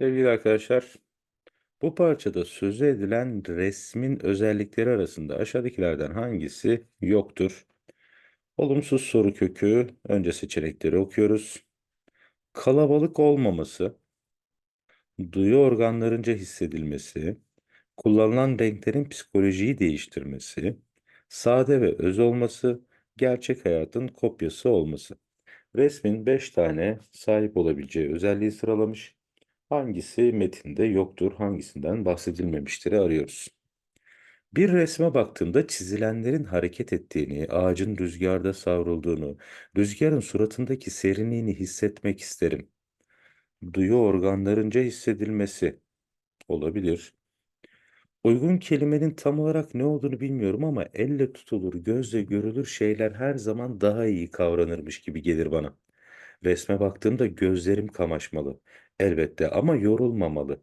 Sevgili arkadaşlar, bu parçada sözü edilen resmin özellikleri arasında aşağıdakilerden hangisi yoktur? Olumsuz soru kökü, önce seçenekleri okuyoruz. Kalabalık olmaması, duyu organlarınca hissedilmesi, kullanılan renklerin psikolojiyi değiştirmesi, sade ve öz olması, gerçek hayatın kopyası olması. Resmin 5 tane sahip olabileceği özelliği sıralamış. Hangisi metinde yoktur, hangisinden bahsedilmemiştir arıyoruz. Bir resme baktığımda çizilenlerin hareket ettiğini, ağacın rüzgarda savrulduğunu, rüzgarın suratındaki serinliğini hissetmek isterim. Duyu organlarınca hissedilmesi olabilir. Uygun kelimenin tam olarak ne olduğunu bilmiyorum ama elle tutulur, gözle görülür şeyler her zaman daha iyi kavranırmış gibi gelir bana. Resme baktığımda gözlerim kamaşmalı. Elbette ama yorulmamalı.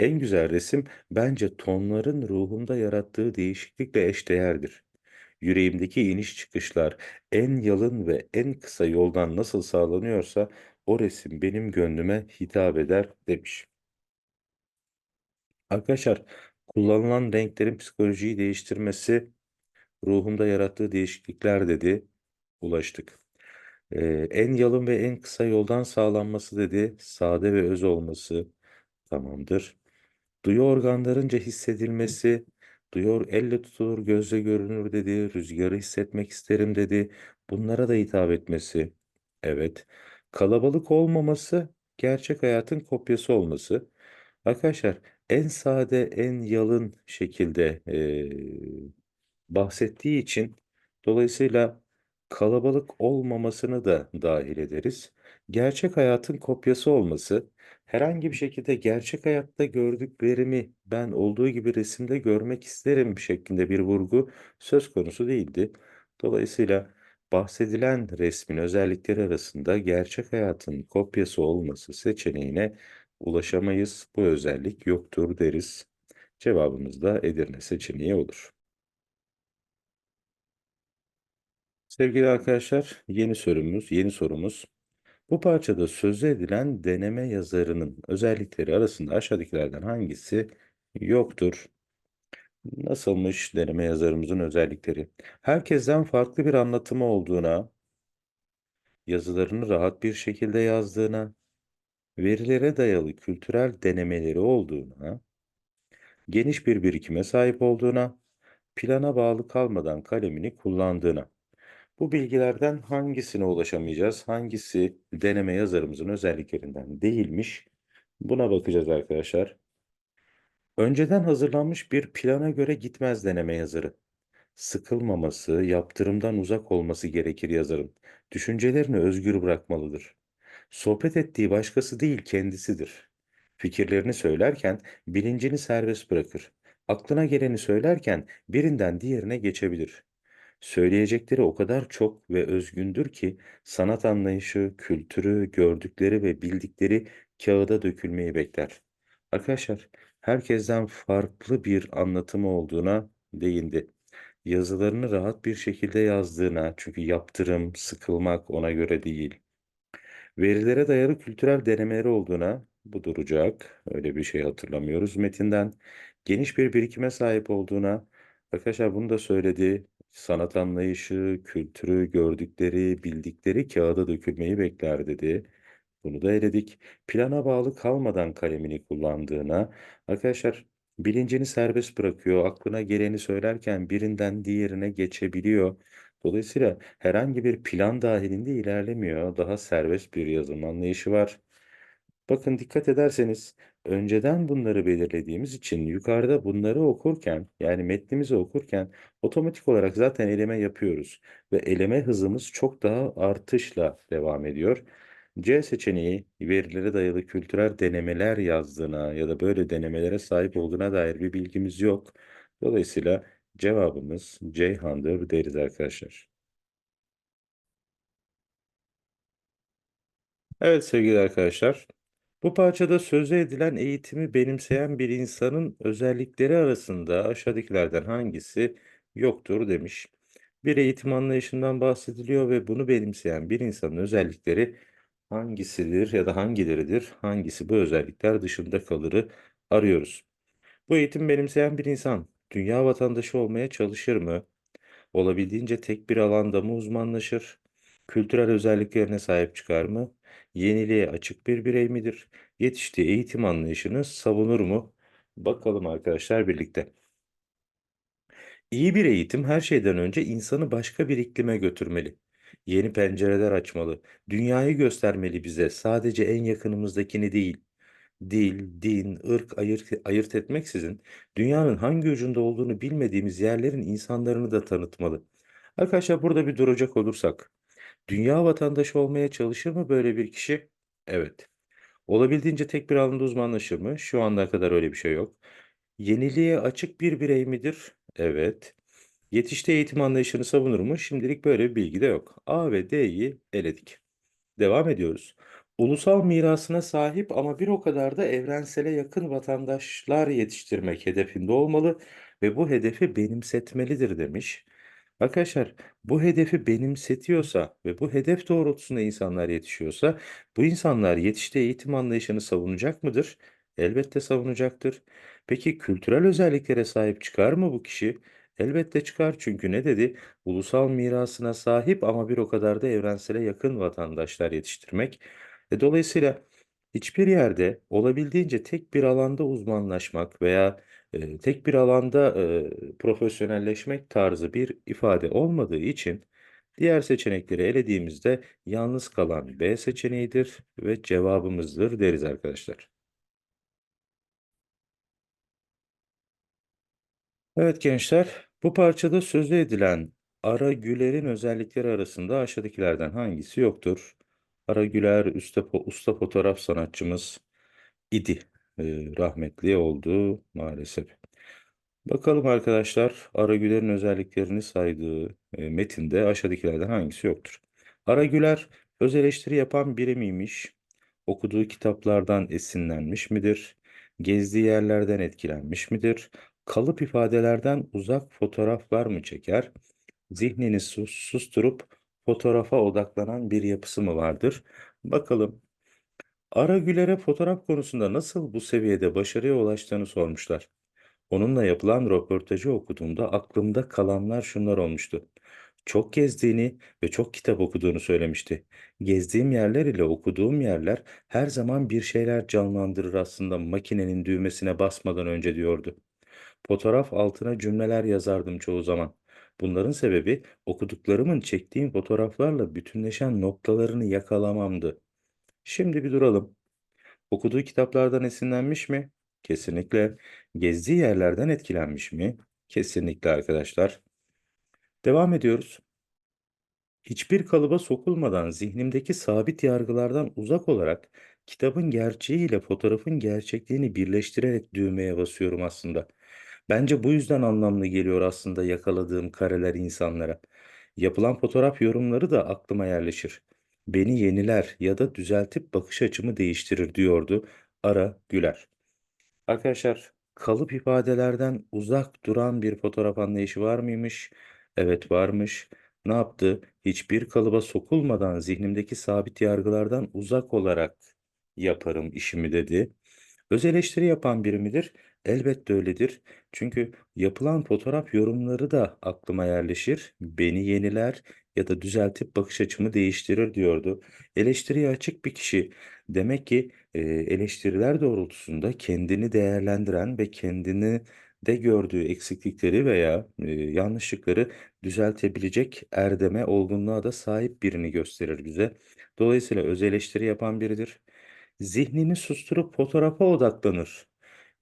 En güzel resim bence tonların ruhumda yarattığı değişiklikle eşdeğerdir. Yüreğimdeki iniş çıkışlar en yalın ve en kısa yoldan nasıl sağlanıyorsa o resim benim gönlüme hitap eder demiş. Arkadaşlar kullanılan renklerin psikolojiyi değiştirmesi ruhumda yarattığı değişiklikler dedi. Ulaştık. Ee, en yalın ve en kısa yoldan sağlanması dedi. Sade ve öz olması. Tamamdır. Duyu organlarınca hissedilmesi, duyuyor elle tutulur, gözle görünür dedi, rüzgarı hissetmek isterim dedi. Bunlara da hitap etmesi. Evet. Kalabalık olmaması, gerçek hayatın kopyası olması. Arkadaşlar en sade, en yalın şekilde eee, bahsettiği için dolayısıyla kalabalık olmamasını da dahil ederiz. Gerçek hayatın kopyası olması, herhangi bir şekilde gerçek hayatta gördüklerimi ben olduğu gibi resimde görmek isterim şeklinde bir vurgu söz konusu değildi. Dolayısıyla bahsedilen resmin özellikleri arasında gerçek hayatın kopyası olması seçeneğine ulaşamayız. Bu özellik yoktur deriz. Cevabımız da Edirne seçeneği olur. Sevgili arkadaşlar, yeni sorumuz, yeni sorumuz. Bu parçada sözü edilen deneme yazarının özellikleri arasında aşağıdakilerden hangisi yoktur? Nasılmış deneme yazarımızın özellikleri? Herkesten farklı bir anlatımı olduğuna, yazılarını rahat bir şekilde yazdığına, verilere dayalı kültürel denemeleri olduğuna, geniş bir birikime sahip olduğuna, plana bağlı kalmadan kalemini kullandığına. Bu bilgilerden hangisine ulaşamayacağız? Hangisi deneme yazarımızın özelliklerinden değilmiş? Buna bakacağız arkadaşlar. Önceden hazırlanmış bir plana göre gitmez deneme yazarı. Sıkılmaması, yaptırımdan uzak olması gerekir yazarın. Düşüncelerini özgür bırakmalıdır. Sohbet ettiği başkası değil kendisidir. Fikirlerini söylerken bilincini serbest bırakır. Aklına geleni söylerken birinden diğerine geçebilir. Söyleyecekleri o kadar çok ve özgündür ki sanat anlayışı, kültürü, gördükleri ve bildikleri kağıda dökülmeyi bekler. Arkadaşlar, herkesten farklı bir anlatımı olduğuna değindi. Yazılarını rahat bir şekilde yazdığına, çünkü yaptırım, sıkılmak ona göre değil. Verilere dayalı kültürel denemeleri olduğuna, bu duracak. Öyle bir şey hatırlamıyoruz metinden. Geniş bir birikime sahip olduğuna, arkadaşlar bunu da söyledi. Sanat anlayışı, kültürü, gördükleri, bildikleri kağıda dökülmeyi bekler dedi. Bunu da eledik. Plana bağlı kalmadan kalemini kullandığına, arkadaşlar bilincini serbest bırakıyor, aklına geleni söylerken birinden diğerine geçebiliyor. Dolayısıyla herhangi bir plan dahilinde ilerlemiyor. Daha serbest bir yazım anlayışı var. Bakın dikkat ederseniz önceden bunları belirlediğimiz için yukarıda bunları okurken yani metnimizi okurken otomatik olarak zaten eleme yapıyoruz ve eleme hızımız çok daha artışla devam ediyor. C seçeneği verilere dayalı kültürel denemeler yazdığına ya da böyle denemelere sahip olduğuna dair bir bilgimiz yok. Dolayısıyla cevabımız Ceyhan'dır deriz arkadaşlar. Evet sevgili arkadaşlar. Bu parçada sözü edilen eğitimi benimseyen bir insanın özellikleri arasında aşağıdakilerden hangisi yoktur demiş. Bir eğitim anlayışından bahsediliyor ve bunu benimseyen bir insanın özellikleri hangisidir ya da hangileridir? Hangisi bu özellikler dışında kalırı arıyoruz. Bu eğitim benimseyen bir insan dünya vatandaşı olmaya çalışır mı? Olabildiğince tek bir alanda mı uzmanlaşır? Kültürel özelliklerine sahip çıkar mı? Yeniliğe açık bir birey midir? Yetiştiği eğitim anlayışını savunur mu? Bakalım arkadaşlar birlikte. İyi bir eğitim her şeyden önce insanı başka bir iklime götürmeli. Yeni pencereler açmalı. Dünyayı göstermeli bize. Sadece en yakınımızdakini değil. Dil, din, ırk ayırt, ayırt etmeksizin dünyanın hangi ucunda olduğunu bilmediğimiz yerlerin insanlarını da tanıtmalı. Arkadaşlar burada bir duracak olursak, dünya vatandaşı olmaya çalışır mı böyle bir kişi? Evet. Olabildiğince tek bir alanda uzmanlaşır mı? Şu ana kadar öyle bir şey yok. Yeniliğe açık bir birey midir? Evet. Yetiştiği eğitim anlayışını savunur mu? Şimdilik böyle bir bilgi de yok. A ve D'yi eledik. Devam ediyoruz. Ulusal mirasına sahip ama bir o kadar da evrensele yakın vatandaşlar yetiştirmek hedefinde olmalı ve bu hedefi benimsetmelidir demiş. Arkadaşlar bu hedefi benimsetiyorsa ve bu hedef doğrultusunda insanlar yetişiyorsa bu insanlar yetiştiği eğitim anlayışını savunacak mıdır? Elbette savunacaktır. Peki kültürel özelliklere sahip çıkar mı bu kişi? Elbette çıkar çünkü ne dedi? Ulusal mirasına sahip ama bir o kadar da evrensele yakın vatandaşlar yetiştirmek. E, dolayısıyla hiçbir yerde olabildiğince tek bir alanda uzmanlaşmak veya e, tek bir alanda e, profesyonelleşmek tarzı bir ifade olmadığı için diğer seçenekleri elediğimizde yalnız kalan B seçeneğidir ve cevabımızdır deriz arkadaşlar. Evet gençler, bu parçada sözü edilen Ara Güler'in özellikleri arasında aşağıdakilerden hangisi yoktur? Ara Güler usta, usta fotoğraf sanatçımız idi. Ee, rahmetli oldu maalesef. Bakalım arkadaşlar, Ara Güler'in özelliklerini saydığı e, metinde aşağıdakilerden hangisi yoktur? Ara Güler öz eleştiri yapan biri miymiş? Okuduğu kitaplardan esinlenmiş midir? Gezdiği yerlerden etkilenmiş midir? Kalıp ifadelerden uzak fotoğraflar mı çeker? Zihnini sus- susturup fotoğrafa odaklanan bir yapısı mı vardır? Bakalım. Ara Güler'e fotoğraf konusunda nasıl bu seviyede başarıya ulaştığını sormuşlar. Onunla yapılan röportajı okuduğumda aklımda kalanlar şunlar olmuştu. Çok gezdiğini ve çok kitap okuduğunu söylemişti. Gezdiğim yerler ile okuduğum yerler her zaman bir şeyler canlandırır aslında makinenin düğmesine basmadan önce diyordu. Fotoğraf altına cümleler yazardım çoğu zaman. Bunların sebebi okuduklarımın çektiğim fotoğraflarla bütünleşen noktalarını yakalamamdı. Şimdi bir duralım. Okuduğu kitaplardan esinlenmiş mi? Kesinlikle. Gezdiği yerlerden etkilenmiş mi? Kesinlikle arkadaşlar. Devam ediyoruz. Hiçbir kalıba sokulmadan zihnimdeki sabit yargılardan uzak olarak kitabın gerçeğiyle fotoğrafın gerçekliğini birleştirerek düğmeye basıyorum aslında. Bence bu yüzden anlamlı geliyor aslında yakaladığım kareler insanlara. Yapılan fotoğraf yorumları da aklıma yerleşir. Beni yeniler ya da düzeltip bakış açımı değiştirir diyordu Ara Güler. Arkadaşlar kalıp ifadelerden uzak duran bir fotoğraf anlayışı var mıymış? Evet varmış. Ne yaptı? Hiçbir kalıba sokulmadan zihnimdeki sabit yargılardan uzak olarak yaparım işimi dedi. Öz eleştiri yapan biri midir? Elbette öyledir. Çünkü yapılan fotoğraf yorumları da aklıma yerleşir, beni yeniler ya da düzeltip bakış açımı değiştirir diyordu. Eleştiriye açık bir kişi demek ki eleştiriler doğrultusunda kendini değerlendiren ve kendini de gördüğü eksiklikleri veya yanlışlıkları düzeltebilecek erdeme, olgunluğa da sahip birini gösterir bize. Dolayısıyla öz eleştiri yapan biridir. Zihnini susturup fotoğrafa odaklanır.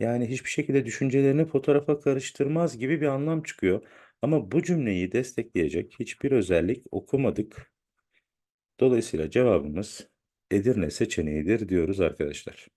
Yani hiçbir şekilde düşüncelerini fotoğrafa karıştırmaz gibi bir anlam çıkıyor. Ama bu cümleyi destekleyecek hiçbir özellik okumadık. Dolayısıyla cevabımız Edirne seçeneğidir diyoruz arkadaşlar.